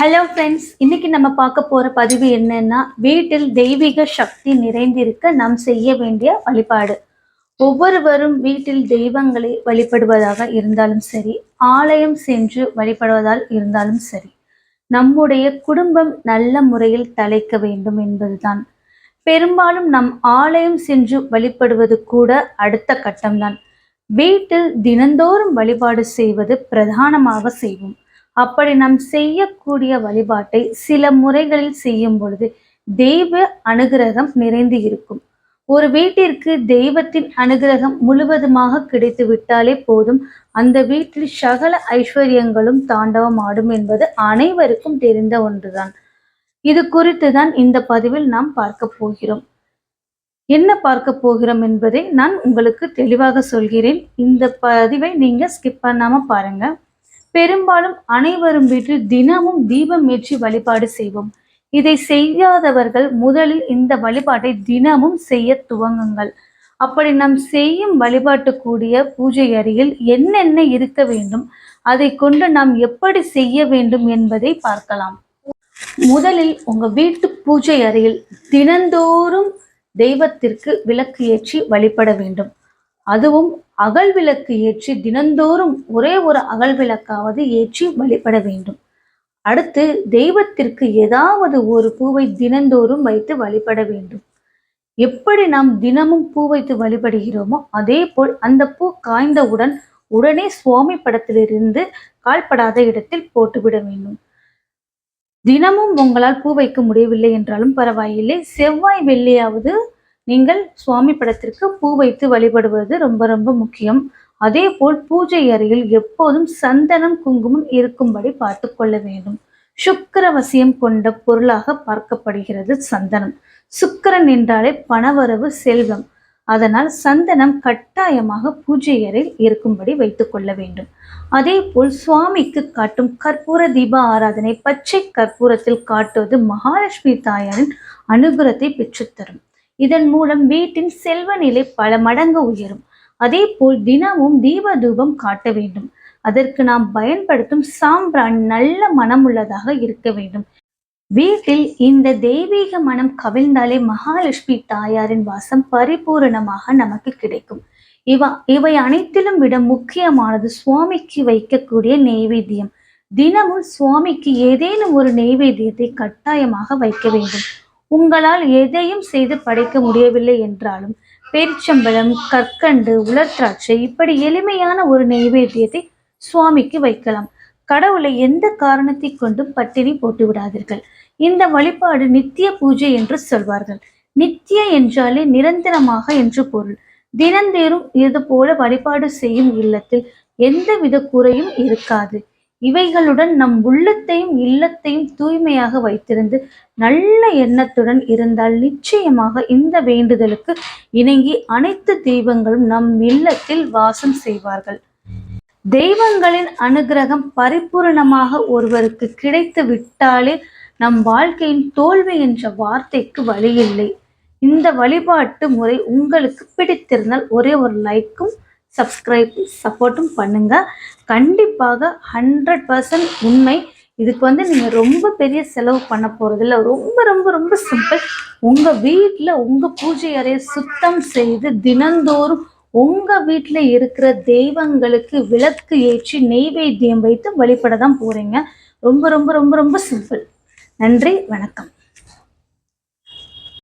Hello friends இன்னைக்கு நம்ம பார்க்க போற பதிவு என்னன்னா வீட்டில் தெய்வீக சக்தி நிறைந்திருக்க நாம் செய்ய வேண்டிய வழிபாடு. ஒவ்வொருவரும் வீட்டில் தெய்வங்களை வழிபடுவதாக இருந்தாலும் சரி ஆலயம் சென்று வழிபடுவதால் இருந்தாலும் சரி நம்முடைய குடும்பம் நல்ல முறையில் தலைக்க வேண்டும் என்பதுதான். பெரும்பாலும் நம் ஆலயம் சென்று வழிபடுவது கூட அடுத்த கட்டம்தான். வீட்டில் தினந்தோறும் வழிபாடு செய்வது பிரதானமாக செய்வோம். அப்படி நாம் செய்யக்கூடிய வழிபாட்டை சில முறைகளில் செய்யும் பொழுது தெய்வ அனுகிரகம் நிறைந்து இருக்கும். ஒரு வீட்டிற்கு தெய்வத்தின் அனுகிரகம் முழுவதுமாக கிடைத்து விட்டாலே போதும். அந்த வீட்டில் சகல ஐஸ்வர்யங்களும் தாண்டவம் ஆடும் என்பது அனைவருக்கும் தெரிந்த ஒன்றுதான். இது குறித்து தான் இந்த பதிவில் நாம் பார்க்க போகிறோம். என்ன பார்க்க போகிறோம் என்பதை நான் உங்களுக்கு தெளிவாக சொல்கிறேன். இந்த பதிவை நீங்க ஸ்கிப் பண்ணாம பாருங்க. பெரும்பாலும் அனைவரும் வீட்டில் தினமும் தீபம் ஏற்றி வழிபாடு செய்வோம். இதை செய்யாதவர்கள் முதலில் இந்த வழிபாட்டை தினமும் செய்ய துவங்குங்கள். அப்படி நாம் செய்யும் வழிபாட்டுக்கூடிய பூஜை அறையில் என்னென்ன இருக்க வேண்டும் அதை கொண்டு நாம் எப்படி செய்ய வேண்டும் என்பதை பார்க்கலாம். முதலில் உங்க வீட்டு பூஜை அறையில் தினந்தோறும் தெய்வத்திற்கு விளக்கு ஏற்றி வழிபட வேண்டும். அதுவும் அகல் விளக்கு ஏற்றி தினந்தோறும் ஒரே ஒரு அகல் விளக்காவது ஏற்றி வழிபட வேண்டும். அடுத்து தெய்வத்திற்கு ஏதாவது ஒரு பூவை தினந்தோறும் வைத்து வழிபட வேண்டும். எப்படி நாம் தினமும் பூ வைத்து வழிபடுகிறோமோ அதே போல் அந்த பூ காய்ந்தவுடன் உடனே சுவாமி படத்திலிருந்து கால்படாத இடத்தில் போட்டுவிட வேண்டும். தினமும் உங்களால் பூ வைக்க முடியவில்லை என்றாலும் பரவாயில்லை. செவ்வாய் வெள்ளியாவது நீங்கள் சுவாமி படத்திற்கு பூ வைத்து வழிபடுவது ரொம்ப ரொம்ப முக்கியம். அதே போல் பூஜை அறையில் எப்போதும் சந்தனம் குங்குமம் இருக்கும்படி பார்த்து கொள்ள வேண்டும். சுக்கரவசியம் கொண்ட பொருளாக பார்க்கப்படுகிறது சந்தனம். சுக்கரன் என்றாலே பணவரவு செல்வம். அதனால் சந்தனம் கட்டாயமாக பூஜை அறையில் இருக்கும்படி வைத்துக் கொள்ள வேண்டும். அதே போல் சுவாமிக்கு காட்டும் கற்பூர தீப ஆராதனை பச்சை கற்பூரத்தில் காட்டுவது மகாலட்சுமி தாயாரின் அனுகிரத்தை பெற்றுத்தரும். இதன் மூலம் வீட்டின் செல்வ நிலை பல மடங்கு உயரும். அதே போல் தினமும் தீப தூபம் காட்ட வேண்டும். அதற்கு நாம் பயன்படுத்தும் சாம்பிரான் நல்ல மனம் உள்ளதாக இருக்க வேண்டும். வீட்டில் இந்த தெய்வீக மனம் கவிழ்ந்தாலே மகாலட்சுமி தாயாரின் வாசம் பரிபூரணமாக நமக்கு கிடைக்கும். இவ இவை அனைத்திலும் விட முக்கியமானது சுவாமிக்கு வைக்கக்கூடிய நெய்வேத்தியம். தினமும் சுவாமிக்கு ஏதேனும் ஒரு நெய்வேத்தியத்தை கட்டாயமாக வைக்க வேண்டும். உங்களால் எதையும் செய்து படைக்க முடியவில்லை என்றாலும் பேரிச்சம்பழம் கற்கண்டு உலர்திராட்சை இப்படி எளிமையான ஒரு நெய்வேத்தியத்தை சுவாமிக்கு வைக்கலாம். கடவுளை எந்த காரணத்தை கொண்டும் பட்டினி போட்டு விடாதீர்கள். இந்த வழிபாடு நித்திய பூஜை என்று சொல்வார்கள். நித்திய என்றாலே நிரந்தரமாக என்று பொருள். தினந்தேறும் இது போல வழிபாடு செய்யும் இல்லத்தில் எந்தவித குறையும் இருக்காது. இவைகளுடன் நம் உள்ளத்தையும் இல்லத்தையும் தூய்மையாக வைத்திருந்து நல்ல எண்ணத்துடன் இருந்தால் நிச்சயமாக இந்த வேண்டுதலுக்கு இணங்கி அனைத்து தெய்வங்களும் நம் இல்லத்தில் வாசம் செய்வார்கள். தெய்வங்களின் அனுகிரகம் பரிபூரணமாக ஒருவருக்கு கிடைத்து விட்டாலே நம் வாழ்க்கையின் தோல்வி என்ற வார்த்தைக்கு வழியில்லை. இந்த வழிபாட்டு முறை உங்களுக்கு பிடித்திருந்தால் ஒரே ஒரு லைக்கும் சப்ஸ்கிரைப் சப்போர்ட்டும் பண்ணுங்கள் கண்டிப்பாக ஹண்ட்ரட் பர்சன்ட் உண்மை. இதுக்கு வந்து நீங்கள் ரொம்ப பெரிய செலவு பண்ண போகிறதில்ல ரொம்ப ரொம்ப ரொம்ப சிம்பிள் உங்கள் வீட்டில் உங்கள் பூஜை அறையை சுத்தம் செய்து தினந்தோறும் உங்கள் வீட்டில் இருக்கிற தெய்வங்களுக்கு விளக்கு ஏற்றி நெய்வேத்தியம் வைத்து வழிபட தான் போகிறீங்க ரொம்ப ரொம்ப ரொம்ப ரொம்ப சிம்பிள் நன்றி வணக்கம்.